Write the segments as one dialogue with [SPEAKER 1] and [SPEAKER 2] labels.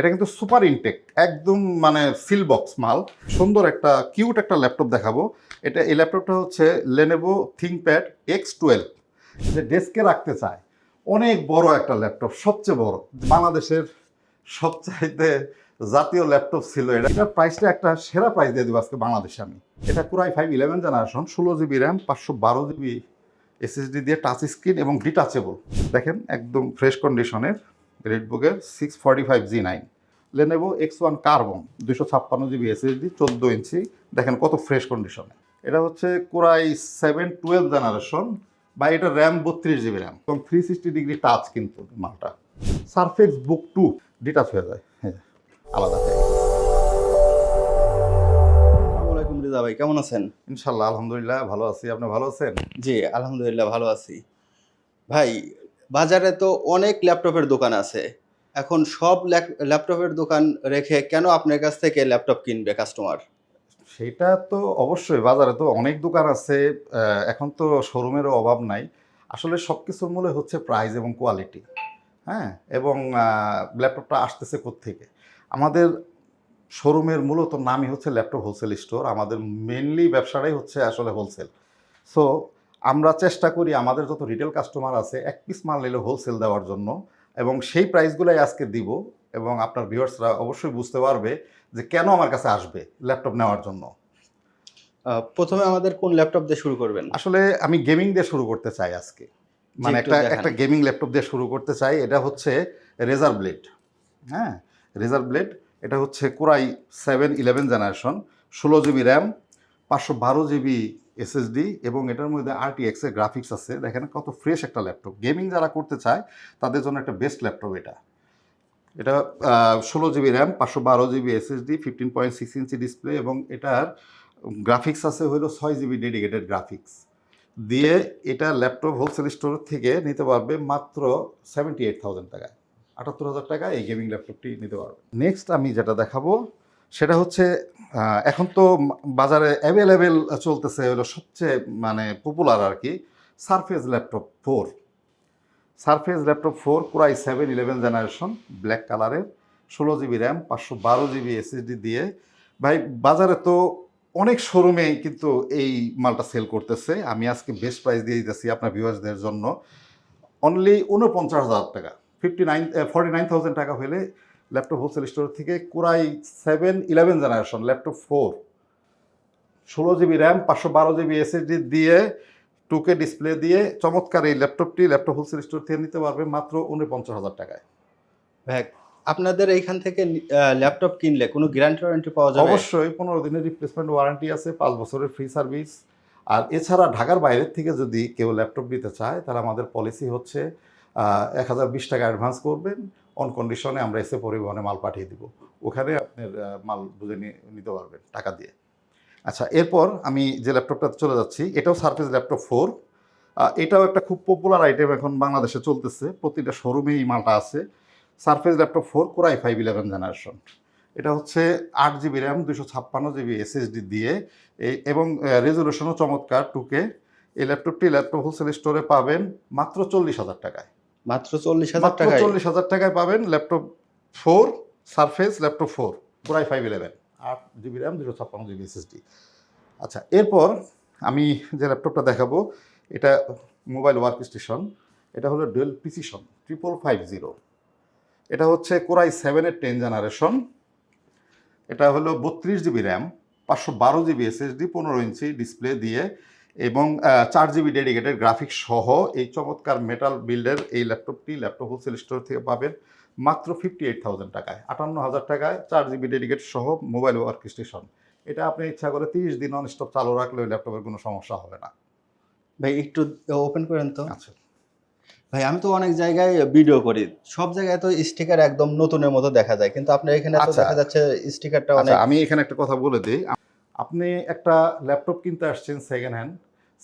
[SPEAKER 1] এটা কিন্তু super intact, একদম মানে সিল বক্স মাল। সুন্দর একটা, কিউট একটা ল্যাপটপ দেখাবো। এটা, এই ল্যাপটপটা হচ্ছে লেনেভো থিঙ্কপ্যাড এক্স টুয়েলভ যে ডেস্কে রাখতে চায়। অনেক বড় একটা ল্যাপটপ, সবচেয়ে বড়। বাংলাদেশের সবচাইতে জাতীয় ল্যাপটপ ছিল এটা। এটার প্রাইসটা একটা সেরা প্রাইস দিয়ে দেবো আজকে বাংলাদেশে আমি। এটা পুরাই ফাইভ ইলেভেন জেনারেশন ষোলো জিবি র্যাম পাঁচশো বারো জিবি এসএসডি দিয়ে টাচ স্ক্রিন এবং ডিটাচেবল দেখেন, একদম ফ্রেশ কন্ডিশনের রেডবুকের six forty five G nine Lenovo X one carbon দুশো ছাপ্পান্ন জিবি এসএসডি চোদ্দ ইঞ্চি দেখেন কত ফ্রেশ কন্ডিশনে এটা হচ্ছে কোরাই সেভেন টুয়েলভ জেনারেশন বা এটা র্যাম বত্রিশ জিবি র্যাম এবং থ্রি সিক্সটি ডিগ্রি টাচ কিন্তু মালটা। সারফেক্স বুক টু ডিটাচ হয়ে যায়। হ্যাঁ আলাদা
[SPEAKER 2] রিজা ভাই কেমন আছেন?
[SPEAKER 1] ইনশাল্লাহ আলহামদুলিল্লাহ ভালো আছি। আপনি ভালো আছেন?
[SPEAKER 2] জি আলহামদুলিল্লাহ ভালো আছি। ভাই বাজারে তো অনেক ল্যাপটপের দোকান আছে। এখন সব ল্যাপ- ল্যাপটপের দোকান রেখে কেন আপনার কাছ থেকে ল্যাপটপ কিনবে কাস্টমার
[SPEAKER 1] সেটা তো অবশ্যই, বাজারে তো অনেক দোকান আছে এখন তো শোরুমেরও অভাব নাই। আসলে সব কিছুর মূলে হচ্ছে প্রাইস এবং কোয়ালিটি হ্যাঁ? এবং ল্যাপটপটা আসতেছে থেকে আমাদের শোরুমের মূলত নামই হচ্ছে ল্যাপটপ হোলসেল স্টোর আমাদের মেনলি ব্যবসাটাই হচ্ছে আসলে হোলসেল সো আমরা চেষ্টা করি আমাদের যত রিটেল কাস্টমার আছে এক পিস মাল নিলে হোলসেল দেওয়ার জন্য এবং সেই প্রাইসগুলোই আজকে দিব এবং আপনার ভিউয়ার্সরা অবশ্যই বুঝতে পারবে যে কেন আমার কাছে আসবে ল্যাপটপ নেওয়ার জন্য।
[SPEAKER 2] প্রথমে আমাদের কোন ল্যাপটপ দিয়ে শুরু করবেন?
[SPEAKER 1] আসলে আমি গেমিং দিয়ে শুরু করতে চাই আজকে। মানে
[SPEAKER 2] একটা
[SPEAKER 1] একটা গেমিং ল্যাপটপ দিয়ে শুরু করতে চাই এটা হচ্ছে রেজার ব্লেড হ্যাঁ রেজার ব্লেড এটা হচ্ছে core i seven eleven generation ষোলো জিবি র্যাম পাঁচশো বারো জিবি এসএসডি এবং এটার মধ্যে আরটিএক্স এর গ্রাফিক্স আছে। দেখেন কত ফ্রেশ একটা ল্যাপটপ গেমিং যারা করতে চায়, তাদের জন্য একটা বেস্ট ল্যাপটপ এটা। এটা ষোলো জিবি র্যাম পাঁচশো বারো GB SSD fifteen point six inch display এবং এটার গ্রাফিক্স আছে হলো ছয় জিবি ডেডিকেটেড গ্রাফিক্স দিয়ে এটা ল্যাপটপ হোলসেল স্টোর থেকে নিতে পারবে মাত্র সেভেন্টি এইট থাউজেন্ড টাকায়। আটাত্তর হাজার টাকা এই গেমিং ল্যাপটপটি নিতে পারবে। নেক্সট আমি যেটা দেখাবো সেটা হচ্ছে এখন তো বাজারে অ্যাভেলেবেল চলতেছে হলো সবচেয়ে মানে পপুলার আর কি Surface Laptop four Surface Laptop four core i seven eleven generation black কালারের ষোলো জিবি র্যাম পাঁচশো বারো জিবি এসএসডি দিয়ে। ভাই, বাজারে তো অনেক শোরুমে কিন্তু এই মালটা সেল করতেছে। আমি আজকে বেস্ট প্রাইস দিয়ে দিতেছি আপনার ভিউয়ার্সদের জন্য। অনলি উনপঞ্চাশ হাজার টাকা। Fifty nine forty nine thousand টাকা হলে ল্যাপটপ হোলসেল স্টোর থেকে core i seven eleven generation laptop four. ষোলো জিবি র্যাম পাঁচশো বারো জিবি এসএসডি দিয়ে টুকে ডিসপ্লে দিয়ে চমৎকার এই ল্যাপটপটি ল্যাপটপ হোলসেল স্টোর থেকে নিতে পারবে মাত্র উনপঞ্চাশ হাজার টাকায়।
[SPEAKER 2] ভাই আপনাদের এইখান থেকে ল্যাপটপ কিনলে কোনো গ্যারান্টি ওয়ারেন্টি পাওয়া যাবে?
[SPEAKER 1] অবশ্যই পনেরো দিনের রিপ্লেসমেন্ট ওয়ারেন্টি আছে পাঁচ বছরের ফ্রি সার্ভিস আর এছাড়া ঢাকার বাইরের থেকে যদি কেউ ল্যাপটপ নিতে চায় তাহলে আমাদের পলিসি হচ্ছে এক হাজার বিশ টাকা অ্যাডভান্স করবেন। অন কন্ডিশনে আমরা এসে পরিবহনে মাল পাঠিয়ে দিব। ওখানে আপনার মাল বুঝে নিয়ে নিতে পারবেন টাকা দিয়ে। আচ্ছা এরপর আমি যে ল্যাপটপটা চলে যাচ্ছি, এটাও সার্ফেস ল্যাপটপ ফোর এটাও একটা খুব পপুলার আইটেম এখন বাংলাদেশে চলতেছে। প্রতিটা শোরুমে এই মালটা আছে। Surface Laptop four core i five eleven generation এটা হচ্ছে আট জিবি র্যাম দুশো ছাপ্পান্ন জিবি এসএসডি দিয়ে। এবং রেজলিউশনও চমৎকার টুকে এই ল্যাপটপটি ল্যাপটপ হোলসেল স্টোরে পাবেন মাত্র চল্লিশ হাজার টাকায়।
[SPEAKER 2] মাত্র চল্লিশ হাজার টাকায়।
[SPEAKER 1] চল্লিশ হাজার টাকায় পাবেন laptop four Surface Laptop four পুরাই ফাইভ ইলেভেন আট জিবি র্যাম দুশো ছাপ্পান্ন জিবি এসএসডি আচ্ছা এরপর আমি যে ল্যাপটপটা দেখাবো এটা মোবাইল ওয়ার্ক স্টেশন এটা হলো dual Precision triple five zero এটা হচ্ছে কোরাই সেভেনের টেন জেনারেশন এটা হলো বত্রিশ জিবি র্যাম পাঁচশো বারো জিবি এসএসডি পনেরো ইঞ্চি ডিসপ্লে দিয়ে এবং চার জিবি ডেডিকেটেড গ্রাফিক্স সহ এই চমৎকার মেটাল বিল্ডের এই ল্যাপটপটি ল্যাপটপ হোলসেল স্টোর থেকে পাবেন মাত্র ফিফটি এইট থাউজেন্ড টাকায়। আটান্ন হাজার টাকায় চার জিবি ডেডিকেট সহ মোবাইল ওয়ার্ক স্টেশন এটা আপনি ইচ্ছা করে তিরিশ দিন নন স্টপ চালু রাখলে ওই ল্যাপটপের কোনো সমস্যা হবে না।
[SPEAKER 2] ভাই একটু ওপেন করেন তো।
[SPEAKER 1] আচ্ছা।
[SPEAKER 2] ভাই আমি তো অনেক জায়গায় ভিডিও করি। সব জায়গায় তো স্টিকার একদম নতুনের মতো দেখা যায়। কিন্তু আপনার এখানে তো
[SPEAKER 1] আচ্ছা।
[SPEAKER 2] দেখা যাচ্ছে স্টিকারটা অনেক
[SPEAKER 1] আচ্ছা আমি এখানে একটা কথা বলে দিই। আপনি একটা ল্যাপটপ কিনতে আসছেন second hand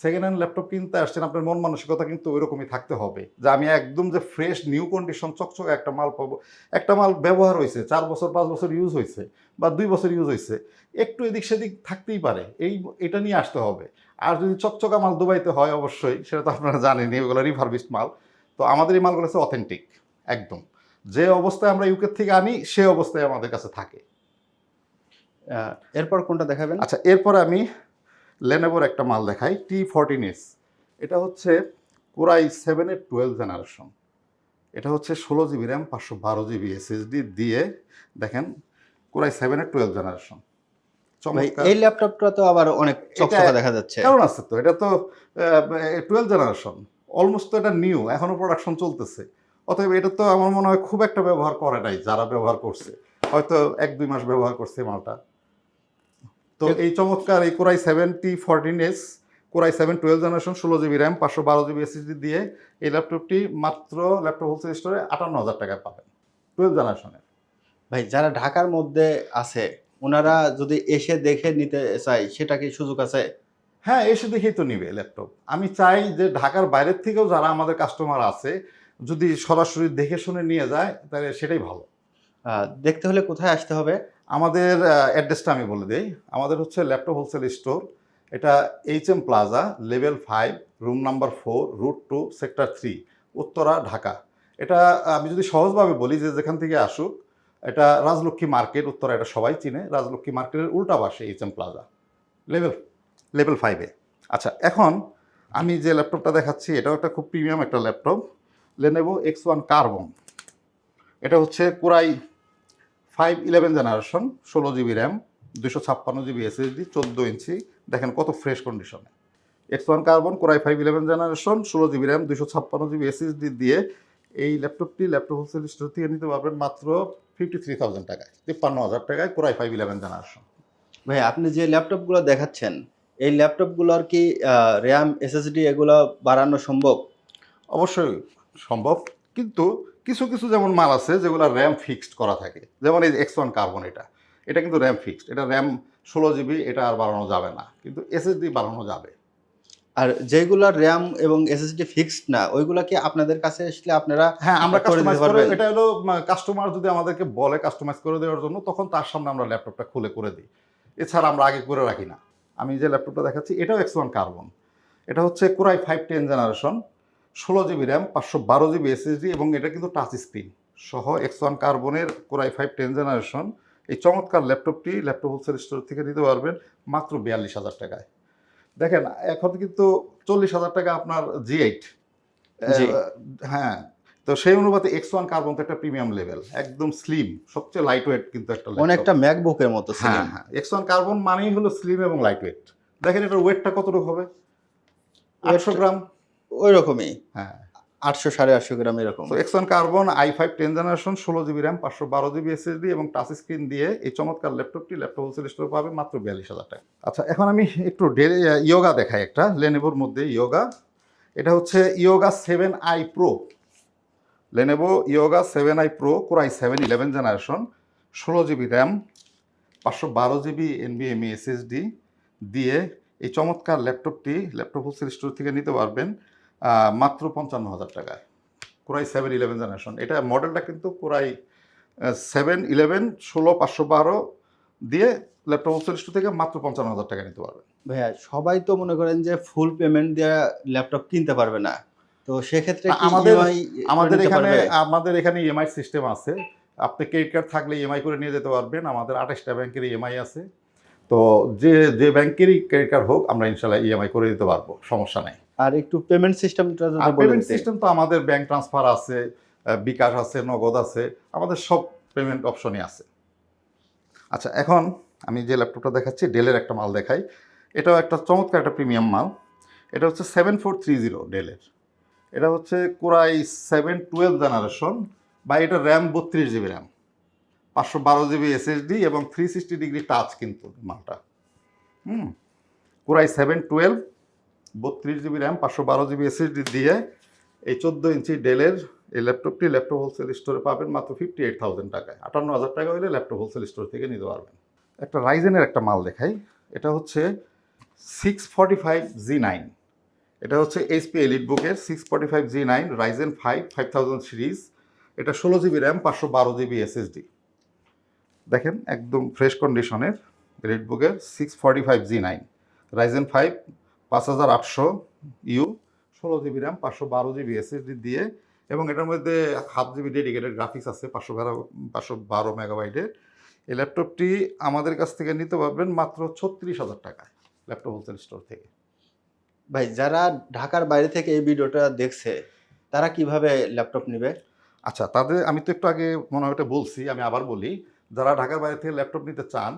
[SPEAKER 1] second hand laptop কিনতে আসছেন আপনার মন মানসিকতা কিন্তু ওইরকমই থাকতে হবে। যে আমি একদম যে ফ্রেশ নিউ কন্ডিশন চকচকে একটা মাল পাবো। একটা মাল ব্যবহার হয়েছে চার বছর পাঁচ বছর ইউজ হয়েছে বা দুই বছর ইউজ হয়েছে একটু এদিক সেদিক থাকতেই পারে। এই এটা নিয়ে আসতে হবে। আর যদি চকচকা মাল দুবাইতে হয় অবশ্যই সেটা তো আপনারা জানেন এগুলো রিভারবিস্ট মাল। তো আমাদের এই মালগুলো হচ্ছে অথেন্টিক একদম। যে অবস্থায় আমরা ইউকে থেকে আনি সে অবস্থায় আমাদের কাছে থাকে।
[SPEAKER 2] এরপর কোনটা দেখাবেন?
[SPEAKER 1] আচ্ছা এরপরে আমি লেনেভোর একটা মাল দেখাই টি ফোরটিন এস এটা হচ্ছে কোরাই সেভেনের টুয়েলভ জেনারেশন এটা হচ্ছে ষোলো জিবি র্যাম পাঁচশো বারো জিবি এসএসডি দিয়ে দেখেন কোরাই সেভেনের টুয়েলভ জেনারেশন
[SPEAKER 2] এই ল্যাপটপটা তো আবার অনেক চকচকা দেখা যাচ্ছে।
[SPEAKER 1] কারণ আছে তো এটা তো টুয়েলভ জেনারেশন অলমোস্ট তো এটা নিউ এখনও প্রোডাকশন চলতেছে। অতএব এটা তো আমার মনে হয় খুব একটা ব্যবহার করে নাই যারা ব্যবহার করছে। হয়তো এক দুই মাস ব্যবহার করছে মালটা। তো এই চমৎকার এই core i seventy fourteen S core i seven twelve generation ষোলো জিবি র্যাম পাঁচশো বারো জিবি এসএসডি দিয়ে এই ল্যাপটপটি মাত্র ল্যাপটপ হোলসেল স্টোরে আটান্ন হাজার টাকায় পাবেন। টুয়েলভ জেনারেশনের
[SPEAKER 2] ভাই যারা ঢাকার মধ্যে আছে ওনারা যদি এসে দেখে নিতে চায় সেটা কি সুযোগ আছে?
[SPEAKER 1] হ্যাঁ এসে দেখেই তো নিবে ল্যাপটপ আমি চাই যে ঢাকার বাইরের থেকেও যারা আমাদের কাস্টমার আছে যদি সরাসরি দেখে শুনে নিয়ে যায় তাহলে সেটাই ভালো।
[SPEAKER 2] দেখতে হলে কোথায় আসতে হবে?
[SPEAKER 1] আমাদের অ্যাড্রেসটা আমি বলে দিই। আমাদের হচ্ছে ল্যাপটপ হোলসেল স্টোর এটা H M plaza level five room number four route two sector three Uttara, Dhaka. এটা আমি যদি সহজভাবে বলি যে যেখান থেকে আসুক, এটা রাজলক্ষ্মী মার্কেট, উত্তরা এটা সবাই চিনে। রাজলক্ষ্মী মার্কেটের উল্টা পাশে H M plaza level level ফাইভে আচ্ছা এখন আমি যে ল্যাপটপটা দেখাচ্ছি, এটাও একটা খুব প্রিমিয়াম একটা laptop Lenovo X one carbon এটা হচ্ছে core i five eleven generation ষোলো জিবি র্যাম দুশো ছাপ্পান্ন জিবি এসএসডি চোদ্দ ইঞ্চি। দেখেন কত ফ্রেশ কন্ডিশনে X one carbon core i five eleven generation ষোলো জিবি র্যাম দুশো ছাপ্পান্ন জিবি এসএসডি দিয়ে এই ল্যাপটপটি ল্যাপটপ হোলসেল স্টোর থেকে নিতে পারবেন মাত্র ফিফটি থ্রি থাউজেন্ড টাকায় তিপ্পান্ন হাজার টাকায় কোরাই ফাইভ ইলেভেন জেনারেশন।
[SPEAKER 2] ভাই আপনি যে ল্যাপটপগুলো দেখাচ্ছেন এই ল্যাপটপগুলোর কি র্যাম এসএসডি এগুলো বাড়ানো সম্ভব?
[SPEAKER 1] অবশ্যই সম্ভব। কিন্তু কিছু কিছু যেমন মাল আছে যেগুলো র্যাম ফিক্সড করা থাকে। যেমন এই এক্স ওয়ান কার্বন এটা। এটা কিন্তু র্যাম ফিক্সড এটা র্যাম ষোলো জিবি এটা আর বাড়ানো যাবে না। কিন্তু এসএসডি বাড়ানো যাবে।
[SPEAKER 2] আর যেগুলোর র্যাম এবং এসএসডি ফিক্সড না ওইগুলো কি আপনাদের কাছে আসলে আপনারা
[SPEAKER 1] হ্যাঁ আমরা কাস্টমাইজ করে এটা হলো কাস্টমার যদি আমাদেরকে বলে কাস্টমাইজ করে দেওয়ার জন্য তখন তার সামনে আমরা ল্যাপটপটা খুলে করে দিই। এছাড়া আমরা আগে করে রাখি না। আমি যে ল্যাপটপটা দেখাচ্ছি এটাও এক্স ওয়ান কার্বন এটা হচ্ছে core i five ten generation ষোলো জিবি র্যাম পাঁচশো বারো জিবি এসএসডি এবং এটা কিন্তু টাচ স্ক্রিন সহ এক্স ওয়ান কার্বনের core i five ten generation এই চমৎকার ল্যাপটপটি ল্যাপটপ হোলসেল স্টোর থেকে নিতে পারবেন মাত্র বিয়াল্লিশ হাজার টাকায়। দেখেন এখন কিন্তু চল্লিশ হাজার টাকা আপনার জি। এইট হ্যাঁ তো সেই অনুপাতে এক্স ওয়ান কার্বন তো একটা প্রিমিয়াম লেভেল একদম স্লিম সবচেয়ে লাইট ওয়েট কিন্তু একটা।
[SPEAKER 2] অনেকটা ম্যাকবুকের মতো
[SPEAKER 1] হ্যাঁ হ্যাঁ এক্স ওয়ান কার্বন মানেই হলো স্লিম এবং লাইট ওয়েট দেখেন এটার ওয়েটটা কতটুকু হবে? আটশো গ্রাম?
[SPEAKER 2] ওই রকমই
[SPEAKER 1] হ্যাঁ।
[SPEAKER 2] আটশো সাড়ে আটশো গ্রাম এরকম।
[SPEAKER 1] তো X carbon I five ten generation ষোলো জিবি র্যাম পাঁচশো বারো জিবি এসএসডি এবং টাচ স্ক্রিন দিয়ে এই চমৎকার ল্যাপটপটি ল্যাপটপ হোলসেল স্টোর পাবে মাত্র বিয়াল্লিশ হাজার টাকা। আচ্ছা এখন আমি একটু ইয়োগা দেখাই একটা লেনেভোর মধ্যে ইয়োগা এটা হচ্ছে Yoga seven I Pro Lenovo Yoga seven I Pro core i seven eleven generation ষোলো জিবি র্যাম পাঁচশো বারো জিবি এনবিএমই এসএসডি দিয়ে এই চমৎকার ল্যাপটপটি ল্যাপটপ হোলসেল স্টোর থেকে নিতে পারবেন। মাত্র পঞ্চান্ন হাজার টাকায়। কোরাই সেভেন ইলেভেন জেনারেশন এটা মডেলটা কিন্তু কোরাই সেভেন ইলেভেন ষোলো পাঁচশো বারো দিয়ে ল্যাপটপ হোলসেল থেকে মাত্র পঞ্চান্ন হাজার টাকা নিতে পারবেন।
[SPEAKER 2] ভাইয়া সবাই তো মনে করেন যে ফুল পেমেন্ট দিয়ে ল্যাপটপ কিনতে পারবে না। তো সেক্ষেত্রে
[SPEAKER 1] আমাদের- আমাদের এখানে? আমাদের এখানে ইএমআই সিস্টেম আছে। আপনি ক্রেডিট কার্ড থাকলে ইএমআই করে নিয়ে যেতে পারবেন। আমাদের আঠাশটা ব্যাংকের ইএমআই আছে। তো যে যে ব্যাংকেরই ক্রেডিট কার্ড হোক আমরা ইনশাল্লাহ ইএমআই করে দিতে পারব। সমস্যা নেই।
[SPEAKER 2] আর একটু পেমেন্ট সিস্টেমটা যদি
[SPEAKER 1] পেমেন্ট সিস্টেম তো আমাদের ব্যাংক ট্রান্সফার আছে বিকাশ আছে নগদ আছে আমাদের সব পেমেন্ট অপশনই আছে। আচ্ছা এখন আমি যে ল্যাপটপটা দেখাচ্ছি ডেলের একটা মাল দেখাই। এটাও একটা চমৎকার একটা প্রিমিয়াম মাল। এটা হচ্ছে সেভেন ফোর থ্রি জিরো ডেলের এটা হচ্ছে কোরাই সেভেন টুয়েলভ জেনারেশন বা এটা র্যাম বত্রিশ জিবি র্যাম পাঁচশো বারো জিবি এসএসডি এবং থ্রি সিক্সটি ডিগ্রি টাচ কিন্তু মালটা। হুম কোরাই সেভেন টুয়েলভ বত্রিশ জিবি র্যাম, পাঁচশো বারো জিবি এসএসডি দিয়ে এই চোদ্দ ইঞ্চি ডেলের এই ল্যাপটপটি ল্যাপটপ হোলসেল স্টোরে পাবেন মাত্র ফিফটি এইট থাউজেন্ড টাকায়। আটান্ন হাজার টাকা হলে ল্যাপটপ হোলসেল স্টোর থেকে নিতে পারবেন। একটা রাইজেনের একটা মাল দেখাই। এটা হচ্ছে six forty five G nine এটা হচ্ছে এইচপি এলিট বুকের six forty five G nine Ryzen five five thousand series এটা ষোলো জিবি র্যাম, পাঁচশো বারো জিবি এসএসডি দেখেন, একদম ফ্রেশ কন্ডিশনের এলিট বুকের six forty five G nine Ryzen five পাঁচ হাজার আটশো ইউ ষোলো জিবি র্যাম পাঁচশো বারো জিবি এসএসডি দিয়ে এবং এটার মধ্যে হাফ জিবি ডেডিকেটেড গ্রাফিক্স আছে পাঁচশো বারো পাঁচশো বারো মেগাবাইটের এই ল্যাপটপটি আমাদের কাছ থেকে নিতে পারবেন মাত্র ছত্রিশ হাজার টাকায় ল্যাপটপ হোলসেল স্টোর থেকে।
[SPEAKER 2] ভাই যারা ঢাকার বাইরে থেকে এই ভিডিওটা দেখছে তারা কীভাবে ল্যাপটপ নেবে?
[SPEAKER 1] আচ্ছা তাদের আমি তো একটু আগে মনে হয় ওটা বলছি আমি আবার বলি যারা ঢাকার বাইরে থেকে ল্যাপটপ নিতে চান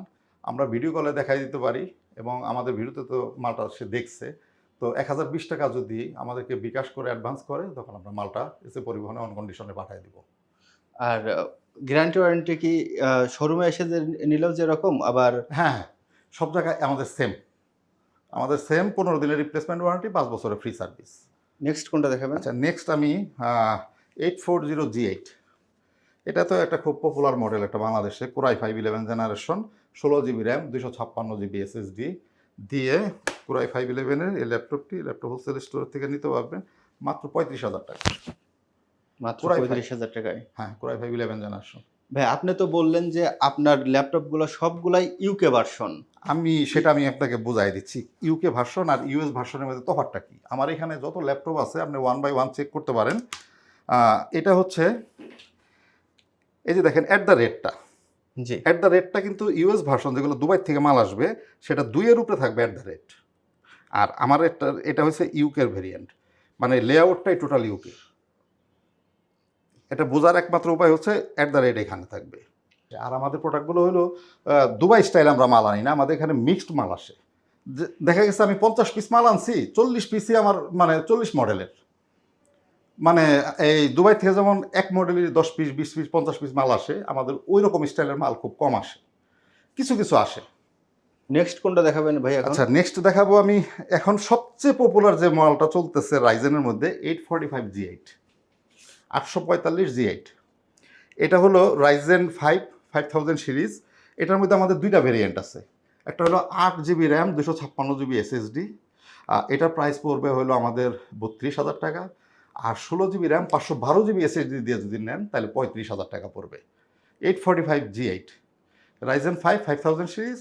[SPEAKER 1] আমরা ভিডিও কলে দেখাই দিতে পারি। এবং আমাদের ভিডিওতে তো মালটা সে দেখছে। তো এক হাজার বিশ টাকা যদি আমাদেরকে বিকাশ করে অ্যাডভান্স করে তখন আমরা মালটা এসে পরিবহনে অন কন্ডিশনে পাঠিয়ে দিব।
[SPEAKER 2] আর গ্যারান্টি ওয়ারেন্টি কি শোরুমে এসে যে নিলেও যেরকম আবার
[SPEAKER 1] হ্যাঁ হ্যাঁ সব জায়গায় আমাদের সেম আমাদের সেম পনেরো দিনের রিপ্লেসমেন্ট ওয়ারেন্টি পাঁচ বছরের ফ্রি সার্ভিস
[SPEAKER 2] নেক্সট কোনটা দেখাবেন?
[SPEAKER 1] আচ্ছা নেক্সট আমি eight four zero G eight এটা তো একটা খুব পপুলার মডেল একটা বাংলাদেশে core i five eleven generation ষোলো জিবি র্যাম দুশো ছাপ্পান্ন জিবি এসএসডি দিয়ে কোরাই ফাইভ ইলেভেনের এই ল্যাপটপটি ল্যাপটপ হোলসেল স্টোর থেকে নিতে পারবেন মাত্র পঁয়ত্রিশ হাজার টাকা।
[SPEAKER 2] মাত্র পঁয়ত্রিশ হাজার টাকায়?
[SPEAKER 1] হ্যাঁ কোরাই ফাইভ ইলেভেন জেনারেশন
[SPEAKER 2] ভাই আপনি তো বললেন যে আপনার ল্যাপটপগুলো সবগুলাই ইউকে ভার্সন
[SPEAKER 1] আমি সেটা আমি আপনাকে বোঝাই দিচ্ছি। ইউকে ভার্সন আর ইউএস ভার্সনের মধ্যে তফাৎটা কি? আমার এখানে যত ল্যাপটপ আছে আপনি ওয়ান বাই ওয়ান চেক করতে পারেন। এটা হচ্ছে এই যে দেখেন অ্যাট দ্য রেটটা
[SPEAKER 2] জি।
[SPEAKER 1] অ্যাট দ্য রেটটা কিন্তু ইউএস ভার্সন যেগুলো দুবাই থেকে মাল আসবে, সেটা দুইয়ের উপরে থাকবে অ্যাট দ্য রেট আর আমার এটা এটা হচ্ছে ইউকের ভেরিয়েন্ট মানে লেআউটটাই টোটাল ইউকে এটা বোঝার একমাত্র উপায় হচ্ছে অ্যাট দ্য রেট এখানে থাকবে। আর আমাদের প্রোডাক্টগুলো হলো দুবাই স্টাইল আমরা মাল আনি না, আমাদের এখানে মিক্সড মাল আসে। দেখা গেছে আমি পঞ্চাশ পিস মাল আনছি, চল্লিশ পিসই আমার মানে চল্লিশ মডেলের মানে এই দুবাই থেকে যেমন এক মডেলের দশ পিস বিশ পিস পঞ্চাশ পিস মাল আসে আমাদের ওই রকম স্টাইলের মাল খুব কম আসে। কিছু কিছু আসে।
[SPEAKER 2] নেক্সট কোনটা দেখাবেন ভাই
[SPEAKER 1] আচ্ছা নেক্সট দেখাবো আমি এখন সবচেয়ে পপুলার যে মালটা চলতেছে রাইজেনের মধ্যে eight forty five G eight আটশো পঁয়তাল্লিশ জি এইট এটা হলো Ryzen five five thousand series এটার মধ্যে আমাদের দুইটা ভেরিয়েন্ট আছে। একটা হলো আট জিবি র্যাম দুশো ছাপ্পান্ন জিবি এসএসডি এটার প্রাইস পড়বে হলো আমাদের বত্রিশ হাজার টাকা। আর ষোলো জিবি র্যাম, পাঁচশো বারো জিবি এসএসডি দিয়ে যদি নেন, তাহলে পঁয়ত্রিশ হাজার টাকা পড়বে। Eight forty five G eight Ryzen five five thousand series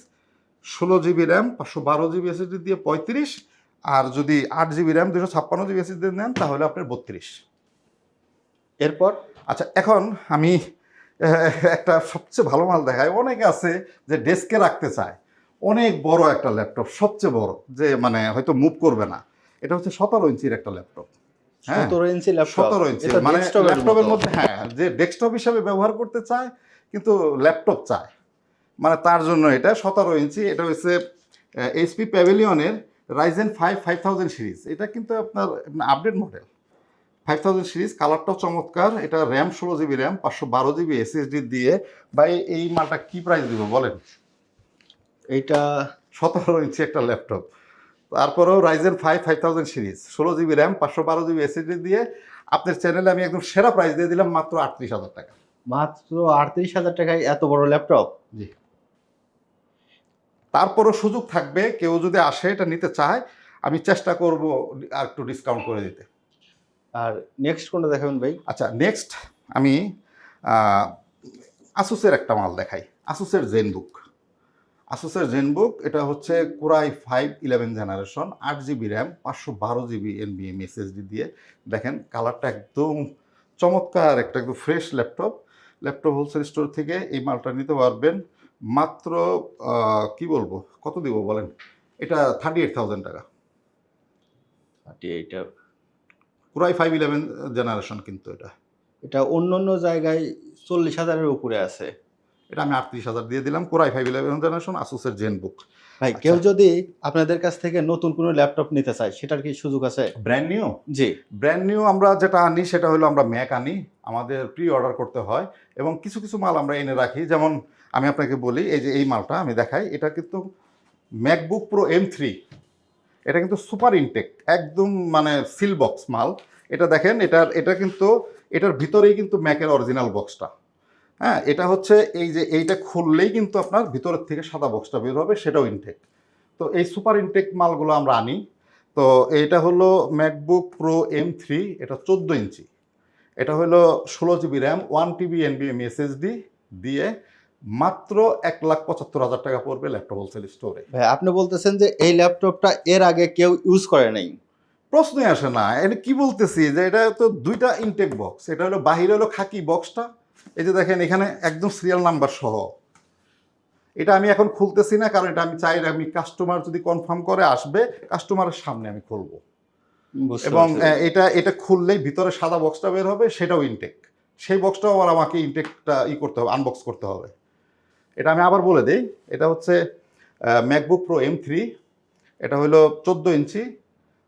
[SPEAKER 1] ষোলো জিবি র্যাম, পাঁচশো বারো জিবি এসএসডি দিয়ে পঁয়ত্রিশ, আর যদি আট জিবি র্যাম, দুশো ছাপ্পান্ন জিবি এসএসডি নেন, তাহলে আপনার বত্রিশ।
[SPEAKER 2] এরপর
[SPEAKER 1] আচ্ছা এখন আমি একটা সবচেয়ে ভালো মাল দেখাই। অনেকে আছে যে ডেস্কে রাখতে চায়। অনেক বড় একটা ল্যাপটপ সবচেয়ে বড়, যে মানে হয়তো মুভ করবে না। এটা হচ্ছে সতেরো ইঞ্চির একটা ল্যাপটপ
[SPEAKER 2] সতেরো ইঞ্চি
[SPEAKER 1] সতেরো ইঞ্চি মানে ল্যাপটপের মধ্যে হ্যাঁ যে ডেস্কটপ হিসাবে ব্যবহার করতে চায় কিন্তু ল্যাপটপ চায়। মানে তার জন্য এটা সতেরো ইঞ্চি এটা হচ্ছে HP প্যাভিলিয়নের Ryzen five five thousand series এটা কিন্তু আপনার update model five thousand series কালারটাও চমৎকার। এটা র্যাম ষোলো জিবি র্যাম পাঁচশো বারো জিবি এসএসডি দিয়ে। বা এই- এই মালটা কি প্রাইস দিব বলেন?
[SPEAKER 2] এইটা
[SPEAKER 1] সতেরো ইঞ্চি একটা ল্যাপটপ তারপরেও Ryzen five five thousand series ষোলো জিবি র্যাম পাঁচশো বারো জিবি এসএসডি দিয়ে আপনার চ্যানেলে আমি একদম সেরা প্রাইস দিয়ে দিলাম মাত্র আটত্রিশ হাজার টাকা।
[SPEAKER 2] মাত্র আটত্রিশ হাজার টাকায় এত বড় ল্যাপটপ
[SPEAKER 1] জি। তারপরও সুযোগ থাকবে কেউ যদি আসে এটা নিতে চায় আমি চেষ্টা করব আর একটু ডিসকাউন্ট করে দিতে।
[SPEAKER 2] আর নেক্সট কোনটা দেখাবেন ভাই?
[SPEAKER 1] আচ্ছা নেক্সট আমি আসুসের একটা মাল দেখাই আসুসের জেনবুক আসুসের জেনবুক এটা হচ্ছে core i five eleven generation আট জিবি র্যাম পাঁচশো বারো জিবি এনবিএম এসএসডি দিয়ে। দেখেন কালারটা একদম চমৎকার একটা একদম fresh laptop laptop wholesale store থেকে এই মালটা নিতে পারবেন। মাত্র কি বলব? কত দিব বলেন? এটা থার্টি এইট থাউজেন্ড টাকা
[SPEAKER 2] এইটা
[SPEAKER 1] কোরাই ফাইভ ইলেভেন জেনারেশন কিন্তু এটা।
[SPEAKER 2] এটা অন্য অন্য জায়গায় চল্লিশ হাজারের উপরে আছে।
[SPEAKER 1] এটা আমি আটত্রিশ হাজার দিয়ে দিলাম core i five eleven generation আসুসের ZenBook
[SPEAKER 2] ভাই
[SPEAKER 1] আচ্ছা।
[SPEAKER 2] কেউ যদি আপনাদের কাছ থেকে নতুন কোনো ল্যাপটপ নিতে চায় সেটার কি সুযোগ আছে?
[SPEAKER 1] ব্র্যান্ড নিউ
[SPEAKER 2] জি।
[SPEAKER 1] ব্র্যান্ড নিউ আমরা যেটা আনি সেটা হলো আমরা ম্যাক আনি আমাদের প্রি অর্ডার করতে হয় এবং কিছু কিছু মাল আমরা এনে রাখি। যেমন আমি আপনাকে বলি এই যে এই মালটা আমি দেখাই এটা কিন্তু ম্যাকবুক প্রো এম থ্রি এটা কিন্তু সুপার ইনটেক একদম মানে সিল বক্স মাল। এটা দেখেন এটার এটা কিন্তু এটার ভিতরেই কিন্তু ম্যাকের অরিজিনাল বক্সটা হ্যাঁ এটা হচ্ছে এই যে এইটা খুললেই কিন্তু আপনার ভিতরের থেকে সাদা বক্সটা বের হবে সেটাও ইনটেক তো এই সুপার ইনটেক মালগুলো আমরা আনি। তো এটা হলো ম্যাকবুক প্রো এম থ্রি এটা চোদ্দ ইঞ্চি। এটা হলো ষোলো জিবি র্যাম ওয়ান টিবি এনবিএম এসএসডি দিয়ে মাত্র এক লাখ পঁচাত্তর হাজার টাকা পড়বে ল্যাপটপ হোলসেল স্টোরে
[SPEAKER 2] ভাই আপনি বলতেছেন যে এই ল্যাপটপটা এর আগে কেউ ইউজ করে নাই।
[SPEAKER 1] প্রশ্নই আসে না। এটা কি বলতেছি? যে এটা তো দুইটা ইনটেক বক্স এটা হলো বাহিরে হলো খাকি বক্সটা এই যে দেখেন এখানে একদম সিরিয়াল নাম্বার সহ। এটা আমি এখন খুলতেছি না কারণ এটা আমি চাই আমি কাস্টমার যদি কনফার্ম করে আসবে কাস্টমারের সামনে আমি খুলবো। এবং এটা এটা খুললেই ভিতরে সাদা বক্সটা বের হবে সেটাও ইনটেক সেই বক্সটাও আবার আমাকে ইনটেকটা ই করতে হবে আনবক্স করতে হবে। এটা আমি আবার বলে দিই এটা হচ্ছে ম্যাকবুক প্রো এম থ্রি এটা হলো চোদ্দ ইঞ্চি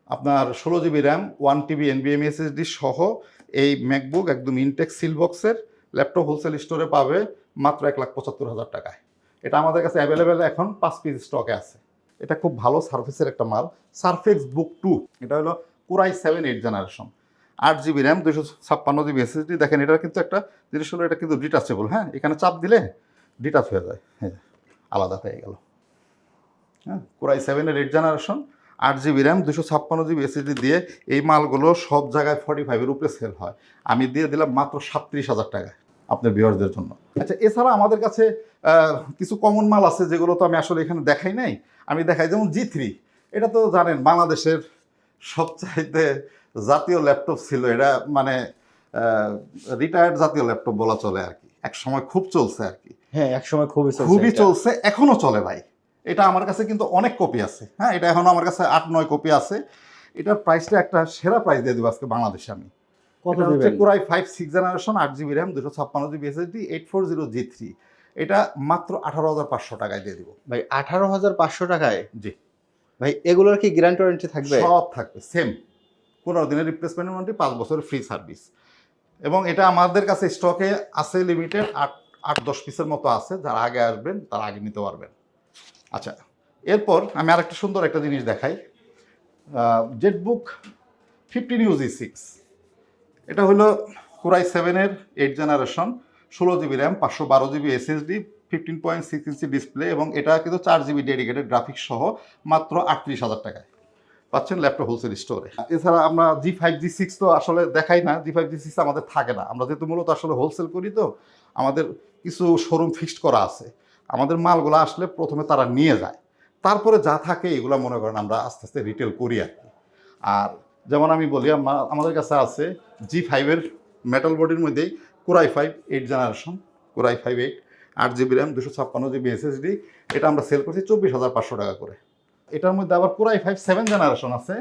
[SPEAKER 1] আপনার ষোলো জিবি র্যাম ওয়ান টিবি এনবিএম এসএসডি সহ এই ম্যাকবুক একদম ইনটেক সিল বক্সের ল্যাপটপ হোলসেল স্টোরে পাবে মাত্র এক লাখ পঁচাত্তর হাজার টাকায়। এটা আমাদের কাছে অ্যাভেলেবেল এখন পাঁচ পিস স্টকে আছে। এটা খুব ভালো সার্ফেসের একটা মাল সারফেক্স বুক টু এটা হলো core i seven eight generation আট জিবি র্যাম দুশো ছাপ্পান্ন জিবি এসএসডি দেখেন এটা কিন্তু একটা জিনিস হলো, এটা কিন্তু ডিটাচেবল হ্যাঁ? এখানে চাপ দিলে ডিটাচ হয়ে যায়। হ্যাঁ আলাদা হয়ে গেল। হ্যাঁ কুরাই সেভেনের এইট জেনারেশন আট জিবি র্যাম দুশো ছাপ্পান্ন জিবি এসএসডি দিয়ে এই মালগুলো সব জায়গায় ফর্টি ফাইভের উপরে সেল হয়। আমি দিয়ে দিলাম মাত্র সাতত্রিশ হাজার টাকায় আপনার ভিউয়ার্সদের জন্য। আচ্ছা এছাড়া আমাদের কাছে কিছু কমন মাল আছে যেগুলো তো আমি আসলে এখানে দেখাই নাই। আমি দেখাই যেমন জি থ্রি এটা তো জানেন বাংলাদেশের সবচাইতে জাতীয় ল্যাপটপ ছিল। এটা মানে রিটায়ার্ড জাতীয় ল্যাপটপ বলা চলে আর কি। এক সময় খুব চলছে আর কি।
[SPEAKER 2] হ্যাঁ একসময় খুবই
[SPEAKER 1] খুবই চলছে এখনও চলে ভাই। এটা আমার কাছে কিন্তু অনেক কপি আছে। হ্যাঁ এটা এখন আমার কাছে আট নয় কপি আছে। এটার প্রাইসটা একটা সেরা প্রাইস দিয়ে দেবো আজকে বাংলাদেশে আমি।
[SPEAKER 2] কত
[SPEAKER 1] হচ্ছে core i five six generation আট জিবি র্যাম দুশো ছাপ্পান্ন GB SSD eight four zero G three এটা মাত্র আঠারো হাজার পাঁচশো টাকায় দিয়ে দিব।
[SPEAKER 2] ভাই আঠারো হাজার পাঁচশো টাকায়?
[SPEAKER 1] জি।
[SPEAKER 2] ভাই এগুলোর কি গ্যারান্টি ওয়ারেন্টি থাকবে?
[SPEAKER 1] সব থাকবে সেম পনেরো দিনের রিপ্লেসমেন্ট ওয়ারেন্টি পাঁচ বছরের ফ্রি সার্ভিস এবং এটা আমাদের কাছে স্টকে আছে লিমিটেড আট আট দশ পিসের মতো আছে। যারা আগে আসবেন তারা আগে নিতে পারবেন। আচ্ছা এরপর আমি আরেকটা সুন্দর একটা জিনিস দেখাই। জেটবুক ফিফটিন ইউজি সিক্স এটা হলো কুরাই সেভেনের এইট জেনারেশন ষোলো জিবি র্যাম পাঁচশো বারো GB SSD fifteen point six inch display এবং এটা কিন্তু চার জিবি ডেডিকেটেড গ্রাফিক্স সহ মাত্র আটত্রিশ হাজার টাকায়। পাচ্ছেন ল্যাপটপ হোলসেল স্টোরে এছাড়া আমরা জি ফাইভ জি সিক্স তো আসলে দেখাই না জি ফাইভ জি সিক্স আমাদের থাকে না। আমরা যেহেতু মূলত আসলে হোলসেল করি তো, আমাদের কিছু শোরুম ফিক্সড করা আছে। আমাদের মালগুলো আসলে প্রথমে তারা নিয়ে যায়। তারপরে যা থাকে এগুলো মনে করেন আমরা আস্তে আস্তে রিটেল করি আর কি। আর যেমন আমি বলি আমাদের কাছে আছে জি ফাইভের মেটাল বডির মধ্যেই core i five eight generation core i five eight আট জিবি র্যাম দুশো ছাপ্পান্ন জিবি এসএসডি এটা আমরা সেল করছি চব্বিশ হাজার পাঁচশো টাকা করে। এটার মধ্যে আবার কোরাই ফাইভ সেভেন জেনারেশন আছে।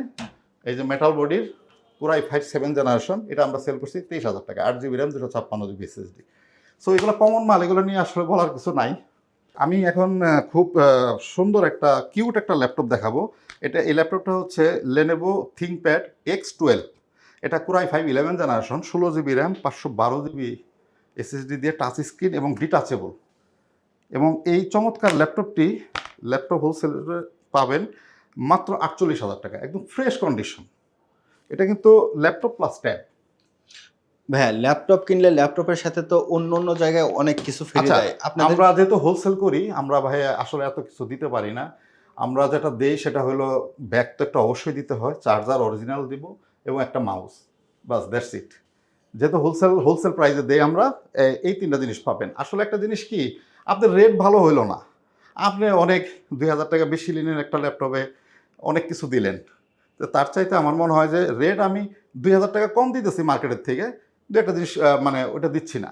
[SPEAKER 1] এই যে মেটাল বডির কোরাই ফাইভ সেভেন জেনারেশন এটা আমরা সেল করছি তেইশ হাজার টাকা, আট জিবি র্যাম দুশো ছাপ্পান্ন জিবি এসএসডি সো এগুলো কমন মাল, এগুলো নিয়ে আসলে বলার কিছু নাই। আমি এখন খুব সুন্দর একটা, কিউট একটা ল্যাপটপ দেখাবো। এটা, এই ল্যাপটপটা হচ্ছে লেনেভো থিঙ্কপ্যাড এক্স টুয়েলভ এটা core i five eleven generation ষোলো জিবি র্যাম পাঁচশো বারো জিবি এসএসডি দিয়ে টাচ স্ক্রিন এবং ডিটাচেবল এবং এই চমৎকার ল্যাপটপটি, ল্যাপটপ হোলসেলে পাবেন মাত্র আটচল্লিশ হাজার টাকা, একদম ফ্রেশ কন্ডিশন এটা কিন্তু ল্যাপটপ প্লাস ট্যাব
[SPEAKER 2] ভাইয়া ল্যাপটপ কিনলে ল্যাপটপের সাথে তো অন্য অন্য জায়গায় অনেক কিছু ফ্রি
[SPEAKER 1] আচ্ছা,
[SPEAKER 2] দেয়।
[SPEAKER 1] আমরা যেহেতু হোলসেল করি আমরা ভাই আসলে এত কিছু দিতে পারি না। আমরা যেটা দেই সেটা হলো ব্যাগ তো একটা অবশ্যই দিতে হয় চার্জার অরিজিনাল দিব এবং একটা মাউস বাস দ্যাটস ইট যেহেতু হোলসেল হোলসেল প্রাইসে দেই আমরা এই তিনটা জিনিস পাবেন। আসলে একটা জিনিস কি আপনার রেট ভালো হইল না। আপনি অনেক দুই হাজার টাকা বেশি নিলেন একটা ল্যাপটপে অনেক কিছু দিলেন। তো তার চাইতে আমার মনে হয় যে রেট আমি দুই হাজার টাকা কম দিতেছি মার্কেটের থেকে দু একটা জিনিস মানে ওটা দিচ্ছি না।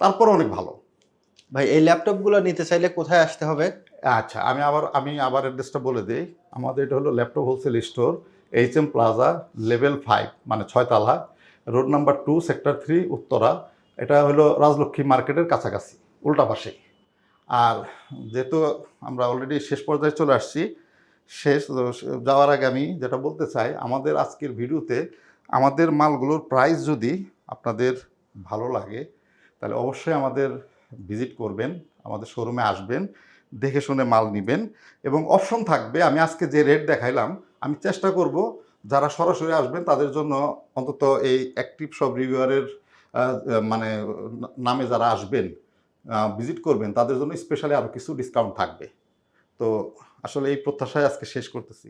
[SPEAKER 1] তারপরে অনেক ভালো।
[SPEAKER 2] ভাই এই ল্যাপটপগুলো নিতে চাইলে কোথায় আসতে হবে?
[SPEAKER 1] আচ্ছা আমি আবার আমি আবার অ্যাড্রেসটা বলে দিই। আমাদের এটা হলো laptop wholesale store H M plaza level five মানে ছয়তলা road number two sector three Uttara. এটা হলো রাজলক্ষ্মী মার্কেটের কাছাকাছি উল্টা পাশেই আর যেহেতু আমরা অলরেডি শেষ পর্যায়ে চলে আসছি শেষ যাওয়ার আগে আমি যেটা বলতে চাই আমাদের আজকের ভিডিওতে আমাদের মালগুলোর প্রাইস যদি আপনাদের ভালো লাগে, তাহলে অবশ্যই আমাদের ভিজিট করবেন, আমাদের শোরুমে আসবেন, দেখে শুনে মাল নেবেন এবং অপশন থাকবে, আমি আজকে যে রেট দেখাইলাম, আমি চেষ্টা করব যারা সরাসরি আসবেন তাদের জন্য অন্তত এই অ্যাক্টিভ সব রিভিউয়ারের মানে নামে যারা আসবেন ভিজিট করবেন, তাদের জন্য স্পেশালি আরও কিছু ডিসকাউন্ট থাকবে। তো আসলে এই প্রত্যাশায় আজকে শেষ করতেছি।